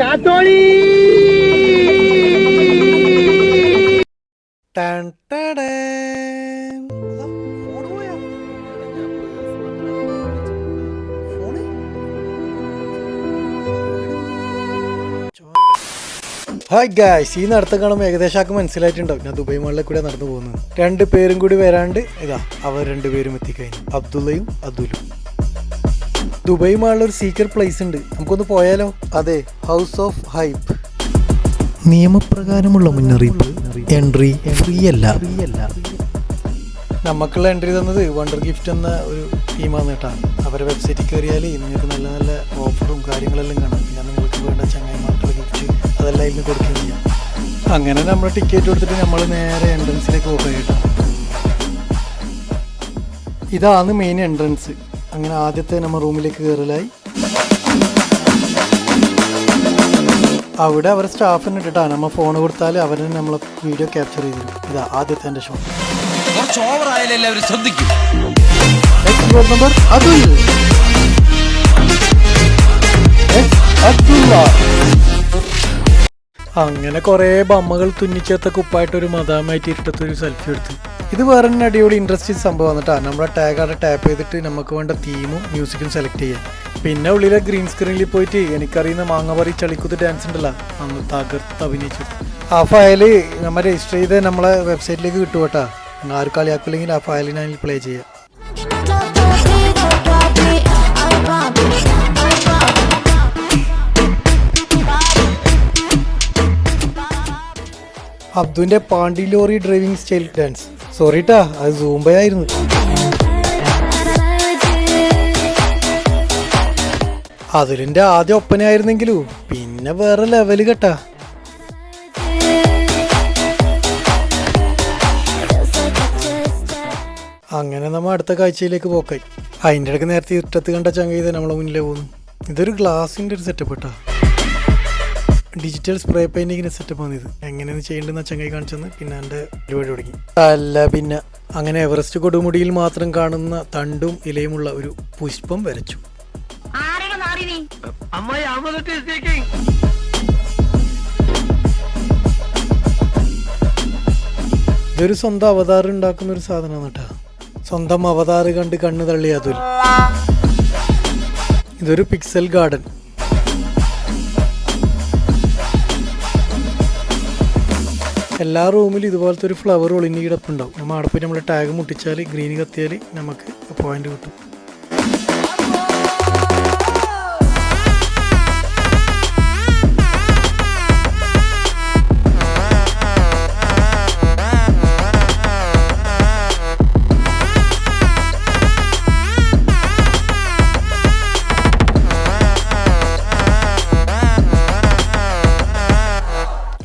കാത്തോളി? Hi guys ഈ നടത്തം കാണുമ്പോൾ ഏകദേശം ആൾക്ക് മനസ്സിലായിട്ടുണ്ടാവും. ഞാൻ ദുബായ് മാളിലെ കൂടെ നടന്നു പോകുന്നത്. രണ്ട് പേരും കൂടി വരാണ്ട് ഇതാ അവർ രണ്ടുപേരും എത്തിക്കഴിഞ്ഞു. അബ്ദുള്ളയും അതുലും. ദുബായ് മാളിൽ ഒരു സീക്രട്ട് പ്ലേസ് ഉണ്ട്. നമുക്കൊന്ന് പോയാലോ? അതെ ഹൗസ് ഓഫ് ഹൈപ്പ് നിയമപ്രകാരമുള്ള മുന്നറിയിപ്പ് എൻട്രി ഫ്രീ അല്ല. നമുക്കുള്ള എൻട്രി തന്നത് വണ്ടർ ഗിഫ്റ്റ് എന്ന ഒരു ടീമാണ് കേട്ടോ. അവരെ വെബ്സൈറ്റിൽ കയറിയാൽ നിങ്ങൾക്ക് നല്ല നല്ല ഓഫറും കാര്യങ്ങളെല്ലാം കാണാം. പിന്നെ നിങ്ങൾക്ക് വേണ്ട ചങ്ങായിമാർക്കുള്ള ഗിഫ്റ്റ് അതെല്ലാം ഇതിന് ചെയ്യാം. അങ്ങനെ നമ്മൾ ടിക്കറ്റ് കൊടുത്തിട്ട് നമ്മൾ നേരെ എൻട്രൻസിലേക്ക് പോകുക കേട്ടോ. ഇതാണ് മെയിൻ എൻട്രൻസ് അങ്ങനെ ആദ്യത്തെ നമ്മൾ റൂമിലേക്ക് കയറലായി അവിടെ അവരെ സ്റ്റാഫിന് ഇട്ടിട്ടാണ് നമ്മൾ ഫോൺ കൊടുത്താൽ അവരെ നമ്മളെ വീഡിയോ ക്യാപ്ചർ ചെയ്തു ഇതാ ആദ്യത്തെ എന്റെ ഷോട്ട് കുറച്ച് ഓവർ ആയാലും എല്ലാവരും ശ്രദ്ധിക്കും. നമ്പർ അതുൽ. അബ്ദുള്ള അങ്ങനെ കുറെ ബമ്മകൾ തുന്നിച്ചേർത്ത കുപ്പായിട്ട് ഒരു മതാമായിട്ട് ഇരുട്ടത്ത് ഒരു സെൽഫി എടുത്തു. ഇത് വേറെ തന്നെ അടിപൊളി ഇൻട്രസ്റ്റിംഗ് സംഭവം കേട്ടോ നമ്മുടെ ടാഗ് അവിടെ ടാപ്പ് ചെയ്തിട്ട് നമുക്ക് വേണ്ട തീമും മ്യൂസിക്കും സെലക്ട് ചെയ്യാം. പിന്നെ ഉള്ളിലെ ഗ്രീൻ സ്ക്രീനിൽ പോയിട്ട് എനിക്കറിയുന്ന മാങ്ങപറി ചളിക്കുത്ത് ഡാൻസ് ഉണ്ടല്ലോ അന്ന് തകർത്ത് അഭിനയിച്ചു. ആ ഫയൽ നമ്മൾ രജിസ്റ്റർ ചെയ്ത് നമ്മളെ വെബ്സൈറ്റിലേക്ക് കിട്ടും കേട്ടോ. ആരും കളിയാക്കില്ലെങ്കിൽ ആ ഫയലിനെ പ്ലേ ചെയ്യാം. അബ്ദുവിന്റെ പാണ്ടി ലോറി ഡ്രൈവിംഗ് സ്റ്റൈൽ ഡാൻസ്. സോറിട്ടാ അത് സൂംബയായിരുന്നു അതിലിന്റെ ആദ്യ ഒപ്പനയായിരുന്നെങ്കിലും പിന്നെ വേറെ ലെവൽ കേട്ടാ. അങ്ങനെ നമ്മൾ അടുത്ത കാഴ്ചയിലേക്ക് പോക്കായി. അതിന്റെ ഇടയ്ക്ക് നേരത്തെ ഇരുട്ടത്ത് കണ്ട ചങ്ങ നമ്മളെ മുന്നിലേ പോകുന്നു. ഇതൊരു ഗ്ലാസിന്റെ ഒരു സെറ്റപ്പ് കേട്ടാ ഡിജിറ്റൽ സ്പ്രേ പെയിന്റിങ്ങിന് സെറ്റപ്പ് ആണ് ഇത്. എങ്ങനെയാണ് ചെയ്യേണ്ടതെന്ന് ചങ്ങായി കാണിച്ചെന്ന് പിന്നെ എന്റെ പരിപാടി തുടങ്ങി. അല്ല പിന്നെ അങ്ങനെ എവറസ്റ്റ് കൊടുമുടിയിൽ മാത്രം കാണുന്ന തണ്ടും ഇലയുമുള്ള ഒരു പുഷ്പം വരച്ചു. ഇതൊരു സ്വന്തം അവതാരം ഉണ്ടാക്കുന്ന ഒരു സാധനമാണ് കേട്ടോ. സ്വന്തം അവതാർ കണ്ട് കണ്ണ് തള്ളി അതുൽ. ഇതൊരു പിക്സൽ ഗാർഡൻ എല്ലാ റൂമിലും ഇതുപോലത്തെ ഒരു ഫ്ലവർ ഒളിഞ്ഞ് കിടപ്പുണ്ടാവും. നമ്മൾ പോയി നമ്മൾ ടാഗ് മുട്ടിച്ചാൽ ഗ്രീൻ കത്തിയാൽ നമുക്ക് പോയിന്റ് കിട്ടും.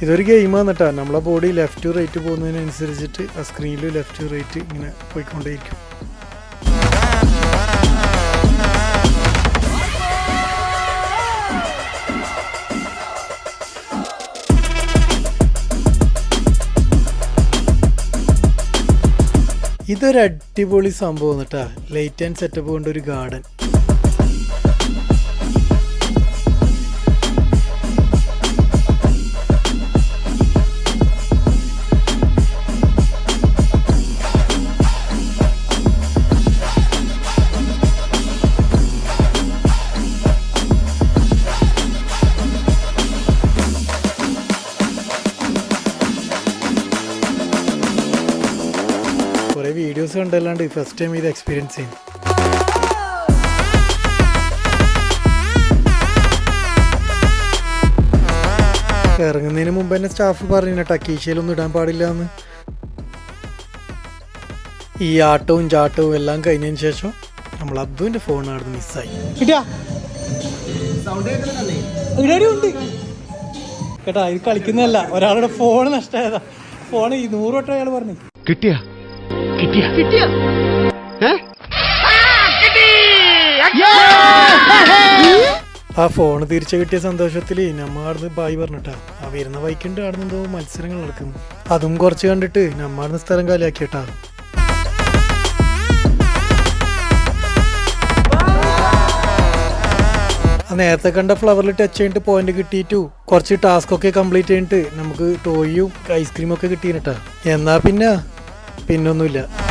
ഇതൊരു ഗെയിമാണ് കേട്ടോ നമ്മളെ ബോഡി ലെഫ്റ്റ് ടു റൈറ്റ് പോകുന്നതിനനുസരിച്ചിട്ട് ആ സ്ക്രീനിൽ ലെഫ്റ്റ് ടു റൈറ്റ് ഇങ്ങനെ പോയിക്കൊണ്ടേയിരിക്കും. ഇതൊരു അടിപൊളി സംഭവം എന്നിട്ടാ ലൈറ്റ് ആൻഡ് സെറ്റപ്പ് കൊണ്ട് ഒരു ഗാർഡൻ വീഡിയോസ് കണ്ടല്ലാണ്ട് ഫസ്റ്റ് ടൈം ഇത് എക്സ്പീരിയൻസ് ചെയ്യുന്നു. ഇറങ്ങുന്നതിന് മുമ്പ് തന്നെ സ്റ്റാഫ് പറഞ്ഞു കേട്ടോ കീശയിലൊന്നും ഇടാൻ പാടില്ല എന്ന് ഈ ആട്ടവും ചാട്ടവും എല്ലാം കഴിഞ്ഞതിന് ശേഷം നമ്മൾ അബ്ദുവിന്റെ ഫോൺ അവിടെ മിസ്സായി ഉണ്ട്. കേട്ടാ ഇത് കളിക്കുന്നതല്ല. ഒരാളുടെ ഫോൺ നഷ്ടമായതാ. ഫോൺ ഈ നൂറ് വട്ടം അയാൾ പറഞ്ഞു. കിട്ടിയ? കിട്ടിയ? കിട്ടിയ? ആ ഫോൺ തിരിച്ചു കിട്ടിയ സന്തോഷത്തിൽ നമ്മ അവിടുന്ന് ബായി പറഞ്ഞിട്ടാ. ആ വരുന്ന വൈക്കുണ്ട് അവിടുന്ന് എന്തോ മത്സരങ്ങൾ നടക്കുന്നു. അതും കുറച്ച് കണ്ടിട്ട് നമ്മ അവിടുന്ന് സ്ഥലം കാലിയാക്കിയിട്ടാ. ആ നേരത്തെ കണ്ട ഫ്ലവറിൽ ടച്ച് ചെയ്തിട്ട് പോയിന്റ് കിട്ടിയിട്ടു. കുറച്ച് ടാസ്ക് ഒക്കെ കംപ്ലീറ്റ് ചെയ്തിട്ട് നമുക്ക് ടോയും ഐസ്ക്രീമൊക്കെ കിട്ടിയിട്ടാ എന്നാ പിന്നെ? പിന്നൊന്നുമില്ല.